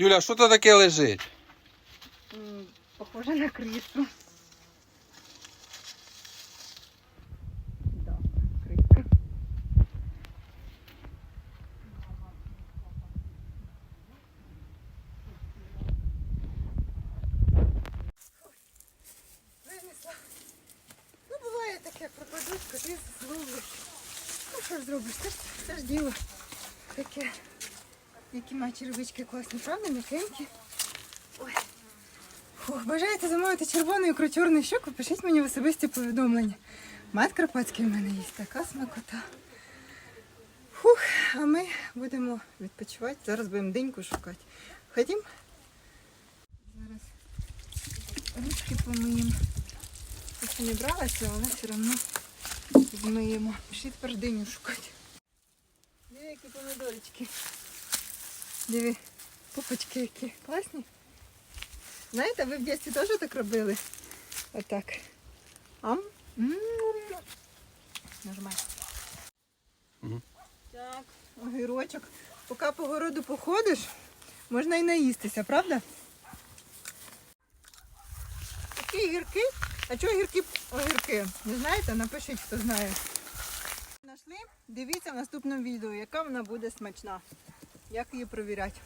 Юля, що то таке лежить? Похоже на крису. Да, криска. Винесла. Ну, буває таке, пропадуть, коти зловлять. Ну, що ж зробиш? Це ж, це ж діло таке. Які мають черевички класні, правда, м'якенькі. Фух, бажаєте замовити червоний ікру чорний щоку, пишіть мені в особисті повідомлення. Мат Карпатський в мене є така смакота. Фух, а ми будемо відпочивати. Зараз будемо деньку шукати. Ходім. Зараз ручки помиємо. Хоч не бралася, але все одно змиємо. Пішли тепер диню шукати. Диви, які помидорочки. Диви, пупочки які. Класні. Знаєте, ви в дитинстві теж так робили? Отак. Ам. Нажимай. Так, огірочок. Поки по городу походиш, можна і наїстися, правда? Такі гірки. А чого гіркі огірки? Не знаєте? Напишіть, хто знає. Знайшли? Дивіться в наступному відео, яка вона буде смачна. Як її провіряти.